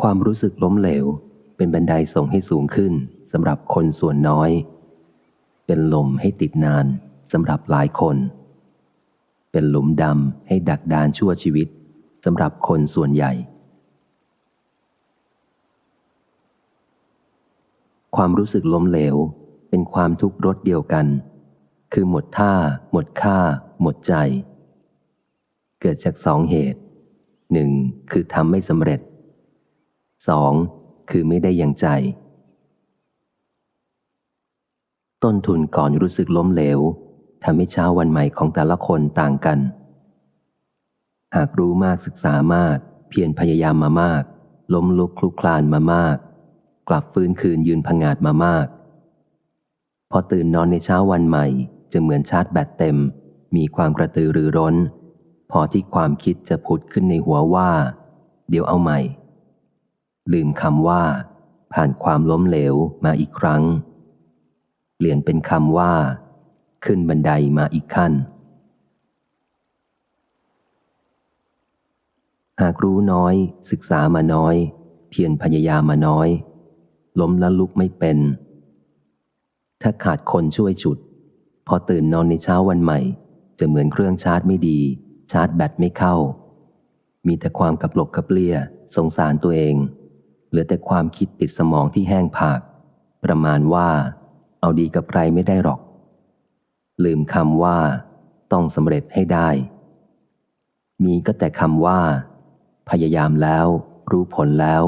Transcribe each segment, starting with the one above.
ความรู้สึกล้มเหลว เป็นบันไดส่งให้สูงขึ้นสำหรับคนส่วนน้อย เป็นลมให้ติดนานสำหรับหลายคน เป็นหลุมดำให้ดักดานชั่วชีวิตสำหรับคนส่วนใหญ่ ความรู้สึกล้มเหลว เป็นความทุกข์รสเดียวกัน คือหมดท่า หมดค่า หมดใจ เกิดจากสองเหตุหนึ่งคือทำไม่สำเร็จ สองคือไม่ได้อย่างใจ ต้นทุนก่อนรู้สึกล้มเหลวทำให้เช้าวันใหม่ของแต่ละคนต่างกัน หากรู้มากศึกษามาก เพียรพยายามมามาก ล้มลุกคลุกคลานมามาก กลับฟื้นคืนยืนพงาดมามาก พอตื่นนอนในเช้าวันใหม่ จะเหมือนชาร์จแบตเต็ม มีความกระตือรือร้น พอที่ความคิดจะผุดขึ้นในหัวว่า เดี๋ยวเอาใหม่ ลืมคำว่า ผ่านความล้มเหลวมาอีกครั้ง เปลี่ยนเป็นคำว่า ขึ้นบันไดมาอีกขั้น หากรู้น้อย ศึกษามาน้อย เพียรพยายามมาน้อย ล้มแล้วลุกไม่เป็น ถ้าขาดคนช่วยฉุด พอตื่นนอนในเช้าวันใหม่ จะเหมือนเครื่องชาร์จไม่ดี ชาร์จแบตไม่เข้า มีแต่ความกับหลกกับเลี่ยสงสารตัวเอง เหลือแต่ความคิดติดสมองที่แห้งผาก ประมาณว่า เอาดีกับใครไม่ได้หรอก ลืมคำว่า ต้องสำเร็จให้ได้ มีก็แต่คำว่า พยายามแล้ว รู้ผลแล้ว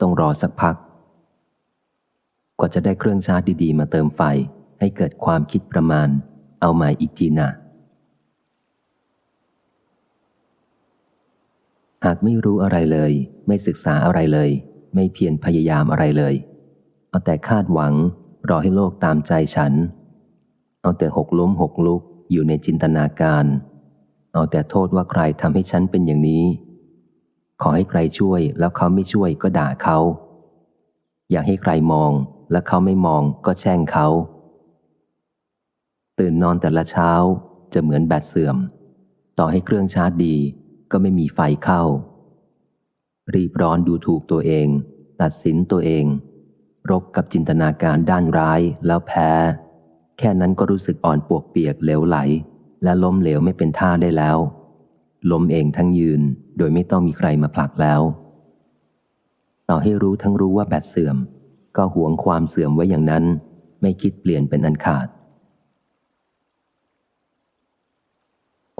ต้องรอสักพัก กว่าจะได้เครื่องชาร์จดีๆ มาเติมไฟให้เกิดความคิดประมาณ เอาใหม่อีกทีนะหากไม่รู้อะไรเลย ไม่ศึกษาอะไรเลย ไม่เพียรพยายามอะไรเลย เอาแต่คาดหวังรอให้โลกตามใจฉัน เอาแต่หกล้มหกลุกอยู่ในจินตนาการ เอาแต่โทษว่าใครทำให้ฉันเป็นอย่างนี้ ขอให้ใครช่วยแล้วเขาไม่ช่วยก็ด่าเขา อยากให้ใครมองแล้วเขาไม่มองก็แช่งเขา ตื่นนอนแต่ละเช้าจะเหมือนแบตเสื่อม ต่อให้เครื่องชาร์จดีก็ไม่มีไฟเข้า รีบร้อนดูถูกตัวเอง ตัดสินตัวเอง รบกับจินตนาการด้านร้ายแล้วแพ้ แค่นั้นก็รู้สึกอ่อนปวกเปียกเหลวไหล และล้มเหลวไม่เป็นท่าได้แล้ว ล้มเองทั้งยืนโดยไม่ต้องมีใครมาผลักแล้ว ต่อให้รู้ทั้งรู้ว่าแบตเสื่อม ก็หวงความเสื่อมไว้อย่างนั้น ไม่คิดเปลี่ยนเป็นอันขาด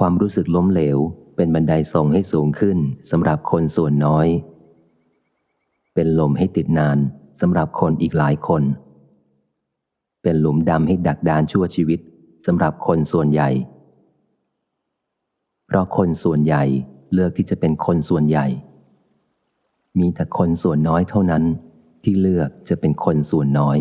ความรู้สึกล้มเหลว เป็นบันไดส่งให้สูงขึ้นสำหรับคนส่วนน้อย เป็นลมให้ติดนานสำหรับคนอีกหลายคน เป็นหลุมดำให้ดักดานชั่วชีวิตสำหรับคนส่วนใหญ่ เพราะคนส่วนใหญ่เลือกที่จะเป็นคนส่วนใหญ่ มีแต่คนส่วนน้อยเท่านั้นที่เลือกจะเป็นคนส่วนน้อย